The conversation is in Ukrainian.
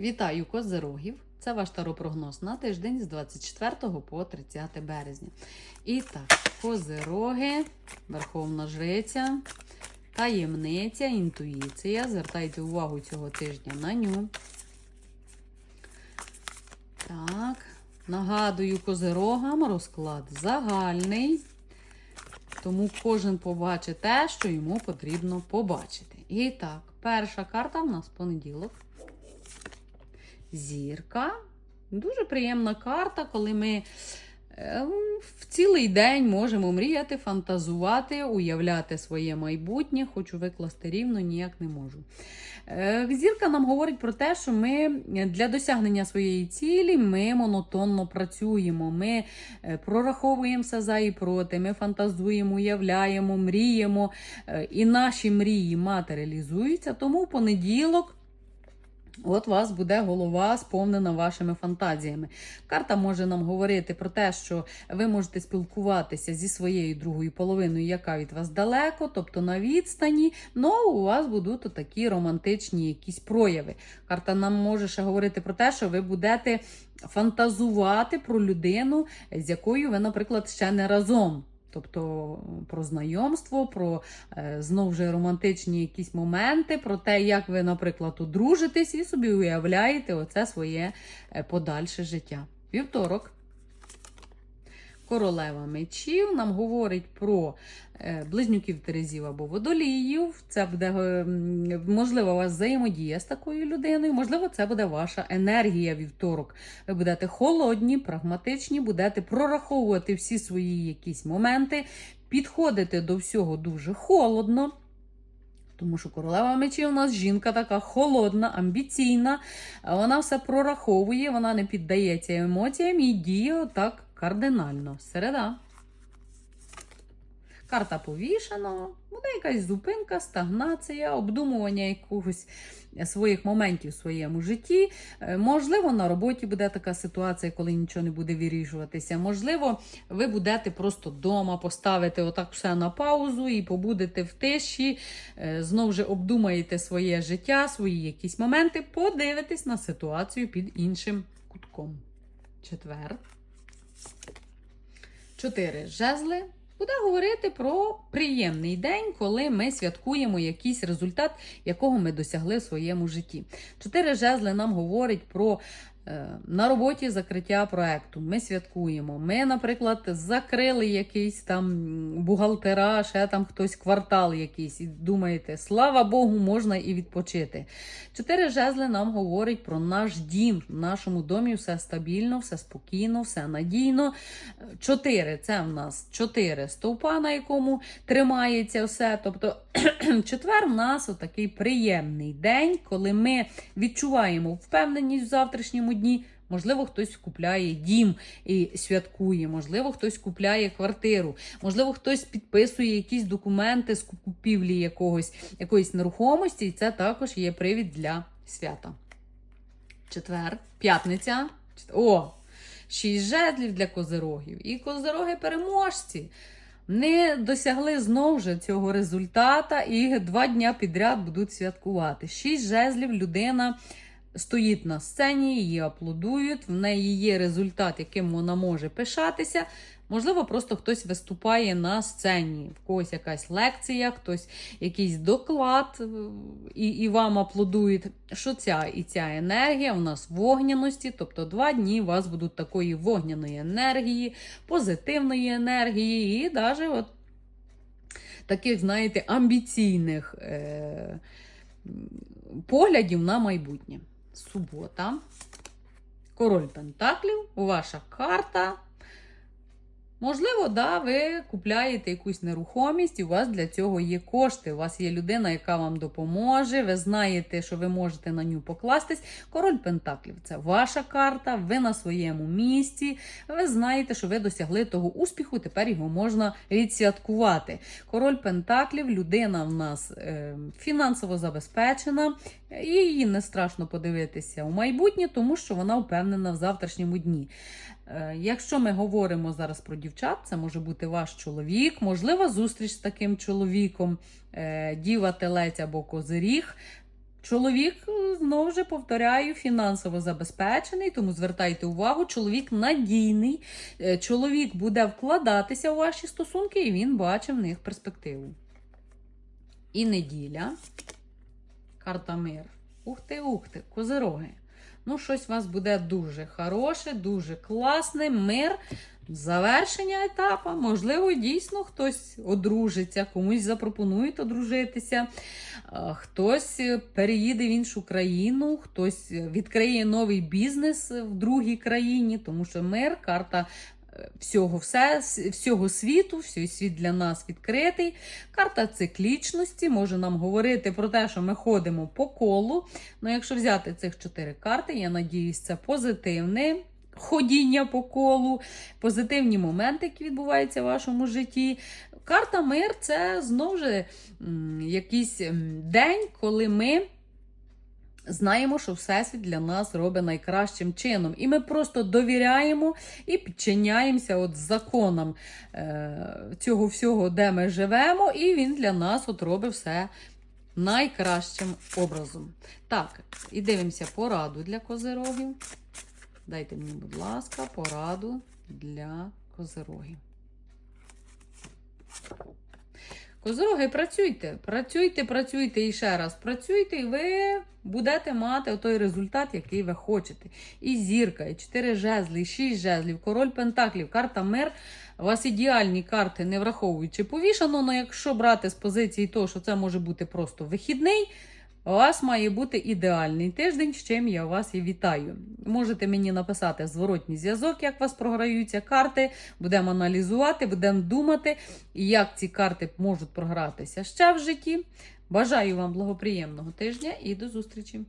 Вітаю козирогів! Це ваш таропрогноз на тиждень з 24 по 30 березня. І так, козироги, верховна жриця, таємниця, інтуїція. Звертайте увагу цього тижня на ню. Так, нагадую козирогам розклад загальний. Тому кожен побачить те, що йому потрібно побачити. І так, перша карта в нас понеділок. Зірка. Дуже приємна карта, коли ми е, в цілий день можемо мріяти, фантазувати, уявляти своє майбутнє. Хочу викласти рівно, ніяк не можу. Е, Зірка нам говорить про те, що ми для досягнення своєї цілі ми монотонно працюємо. Ми е, прораховуємо все за і проти, ми фантазуємо, уявляємо, мріємо, і наші мрії матеріалізуються. Тому в понеділок. От вас буде голова сповнена вашими фантазіями. Карта може нам говорити про те, що ви можете спілкуватися зі своєю другою половиною, яка від вас далеко, тобто на відстані, але у вас будуть такі романтичні якісь прояви. Карта нам може ще говорити про те, що ви будете фантазувати про людину, з якою ви, наприклад, ще не разом. Тобто про знайомство, про знову ж романтичні якісь моменти, про те, як ви, наприклад, одружитесь і собі уявляєте оце своє е, подальше життя. Вівторок. Королева мечів нам говорить про е, близнюків Терезів або водоліїв. Це буде, можливо, у вас взаємодія з такою людиною, можливо, це буде ваша енергія вівторок. Ви будете холодні, прагматичні, будете прораховувати всі свої якісь моменти, підходити до всього дуже холодно. Тому що королева мечів у нас жінка така холодна, амбіційна. Вона все прораховує, вона не піддається емоціям і діє отак кардинально. Середа. Карта повішеного, буде якась зупинка, стагнація, обдумування якогось своїх моментів в своєму житті. Е, Можливо, на роботі буде така ситуація, коли нічого не буде вирішуватися. Можливо, ви будете просто вдома поставити отак все на паузу і побудете в тиші, е, знову ж обдумаєте своє життя, свої якісь моменти, подивитесь на ситуацію під іншим кутком. Четвер. Чотири жезли. Буде говорити про приємний день, коли ми святкуємо якийсь результат, якого ми досягли в своєму житті. Чотири жезли нам говорить про на роботі закриття проекту. Ми святкуємо. Ми, наприклад, закрили якийсь там бухгалтера, ще там хтось квартал якийсь, і думаєте, слава Богу, можна і відпочити. Чотири жезли нам говорять про наш дім. В нашому домі все стабільно, все спокійно, все надійно. Чотири це в нас чотири стовпа, на якому тримається все. Тобто четвер в нас отакий приємний день, коли ми відчуваємо впевненість в завтрашньому дні. Можливо, хтось купляє дім і святкує, можливо, хтось купляє квартиру, можливо, хтось підписує якісь документи з купівлі якогось, якоїсь нерухомості, і це також є привід для свята. Четвер, п'ятниця. О! Шість жезлів для козирогів. І козироги переможці не досягли знову ж цього результата і два дня підряд будуть святкувати. Шість жезлів людина стоїть на сцені, її аплодують, в неї є результат, яким вона може пишатися. Можливо, просто хтось виступає на сцені, в когось якась лекція, хтось якийсь доклад, е, і, і вам аплодують. Що ця і ця енергія у нас вогняності, тобто два дні у вас будуть такої вогняної енергії, позитивної енергії, і навіть от таких, знаєте, амбіційних е- поглядів на майбутнє. Субота. Король Пентаклів, ваша карта. Можливо, да, ви купляєте якусь нерухомість, і у вас для цього є кошти. У вас є людина, яка вам допоможе. Ви знаєте, що ви можете на нього покластись. Король Пентаклів це ваша карта, ви на своєму місці. Ви знаєте, що ви досягли того успіху, тепер його можна відсвяткувати. Король Пентаклів, людина в нас е, фінансово забезпечена, і її не страшно подивитися у майбутнє, тому що вона впевнена в завтрашньому дні. Е, Якщо ми говоримо зараз про дівчат, це може бути ваш чоловік, можлива зустріч з таким чоловіком, е, діва, телець або козиріг. Чоловік, е, знову ж повторяю, фінансово забезпечений, тому звертайте увагу, чоловік надійний, чоловік буде вкладатися у ваші стосунки, і він бачить в них перспективу. І неділя. Карта мир. Ух ти, ух козироги. Ну, щось у вас буде дуже хороше, дуже класне, мир, завершення етапу. Можливо, дійсно хтось одружиться, комусь запропонують одружитися, хтось е, переїде в іншу країну, хтось е, відкриє новий бізнес в другій країні, тому що мир, карта. Всього, все, всього світу, всій світ для нас відкритий. Карта циклічності може нам говорити про те, що ми ходимо по колу. Ну, якщо взяти цих чотири карти, я надіюсь, це позитивне ходіння по колу, позитивні моменти, які відбуваються в вашому житті. Карта мир це знову ж якийсь день, коли ми. Знаємо, що Всесвіт для нас робить найкращим чином. І ми просто довіряємо і підчиняємося от законам е, цього всього, де ми живемо, і він для нас от робить все найкращим образом. Так, і дивимося пораду для козирогів. Дайте мені, будь ласка, пораду для козирогів. Козироги, працюйте, працюйте, працюйте і ще раз працюйте, і ви будете мати той результат, який ви хочете. І зірка, і чотири жезли, і шість жезлів, король пентаклів, карта мир. У вас ідеальні карти, не враховуючи повішано, але якщо брати з позиції того, що це може бути просто вихідний, у вас має бути ідеальний тиждень, з чим я вас і вітаю. Можете мені написати зворотній зв'язок, як у вас програються карти. Будемо аналізувати, будемо думати, як ці карти можуть програтися ще в житті. Бажаю вам благоприємного тижня і до зустрічі!